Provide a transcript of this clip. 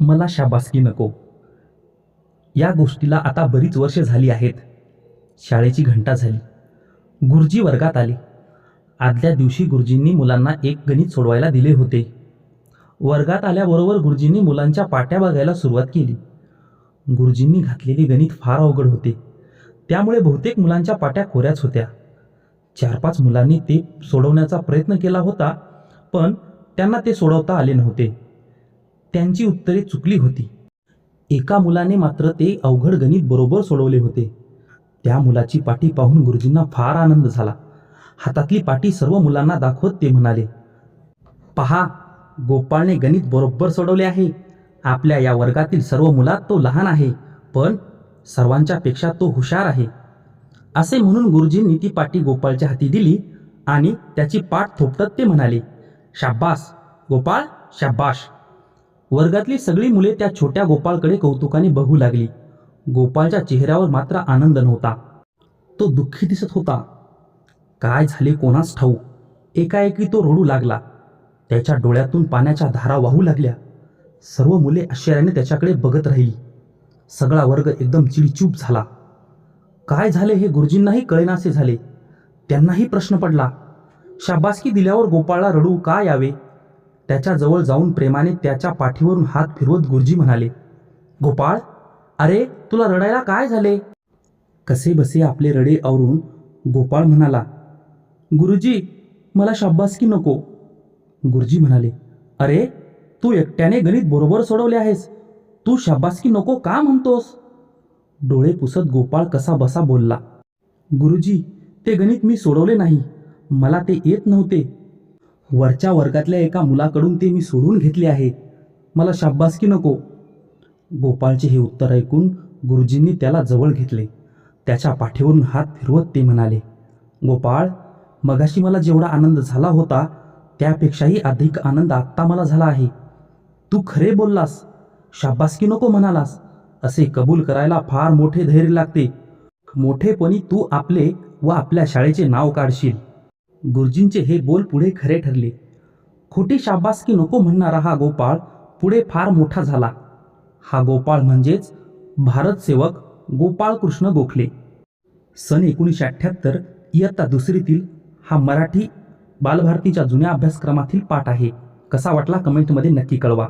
मला शाबासकी नको. या गोष्टीला आता बरीच वर्ष झाली आहेत. शाळेची घंटा झाली. गुरुजी वर्गात आले. आदल्या दिवशी गुरुजींनी मुलांना एक गणित सोडवायला दिले होते. वर्गात आल्याबरोबर गुरुजींनी मुलांच्या पाट्या बघायला सुरुवात केली. गुरुजींनी घातलेले गणित फार अवघड होते. त्यामुळे बहुतेक मुलांच्या पाट्या कोऱ्याच होत्या. चार पाच मुलांनी ते सोडवण्याचा प्रयत्न केला होता पण त्यांना ते सोडवता आले नव्हते. त्यांची उत्तरे चुकली होती. एका मुलाने मात्र ते अवघड गणित बरोबर सोडवले होते. त्या मुलाची पाठी पाहून गुरुजींना फार आनंद झाला. हातातली पाटी सर्व मुलांना दाखवत ते म्हणाले पहा गोपाळने गणित बरोबर सोडवले आहे. आपल्या या वर्गातील सर्व मुलात तो लहान आहे पण सर्वांच्यापेक्षा तो हुशार आहे. असे म्हणून गुरुजींनी ती पाठी गोपाळच्या हाती दिली आणि त्याची पाठ थोपटत ते म्हणाले शाब्बास गोपाळ शाब्बाश वर्गातली सगळी मुले त्या छोट्या गोपाळकडे कौतुकाने बघू लागली. गोपाळच्या चेहऱ्यावर मात्र आनंद नव्हता. तो दुःखी दिसत होता. काय झाले कोणास ठाऊ एकाएकी तो रडू लागला. त्याच्या डोळ्यातून पाण्याच्या धारा वाहू लागल्या. सर्व मुले आश्चर्याने त्याच्याकडे बघत राहिली. सगळा वर्ग एकदम चिडचूप झाला. काय झाले हे गुरुजींनाही कळेनासे झाले. त्यांनाही प्रश्न पडला. शाबासकी दिल्यावर गोपाळला रडू का यावे? त्याच्याजवळ जाऊन प्रेमाने त्याच्या पाठीवरून हात फिरवत गुरुजी म्हणाले गोपाळ अरे तुला रडायला काय झाले? कसे बसे आपले रडे आवरून? गोपाळ म्हणाला गुरुजी मला शाब्बासकी नको. गुरुजी म्हणाले अरे तू एकट्याने गणित बरोबर सोडवले आहेस. तू शाब्बासकी नको का म्हणतोस? डोळे पुसत गोपाळ कसा बसा बोलला गुरुजी ते गणित मी सोडवले नाही. मला ते येत नव्हते. वरच्या वर्गातल्या एका मुलाकडून ते मी सोडून घेतले आहे. मला शाब्बासकी नको. गोपाळचे हे उत्तर ऐकून गुरुजींनी त्याला जवळ घेतले. त्याच्या पाठीवरून हात फिरवत ते म्हणाले गोपाळ मगाशी मला जेवढा आनंद झाला होता त्यापेक्षाही अधिक आनंद आत्ता मला झाला आहे. तू खरे बोललास शाबासकी नको म्हणालास असे कबूल करायला फार मोठे धैर्य लागते. मोठेपणी तू आपले व आपल्या शाळेचे नाव काढशील. गुरुजींचे हे बोल पुढे खरे ठरले. खोटी शाबासकी नको म्हणणारा हा गोपाळ पुढे फार मोठा झाला. हा गोपाळ म्हणजेच भारतसेवक गोपाळकृष्ण गोपाळ कृष्ण गोखले. सन एकोणीसशे अठ्ठ्याहत्तर इयत्ता दुसरीतील हा मराठी बालभारतीच्या जुन्या अभ्यासक्रमातील पाठ आहे. कसा वाटला कमेंटमध्ये नक्की कळवा.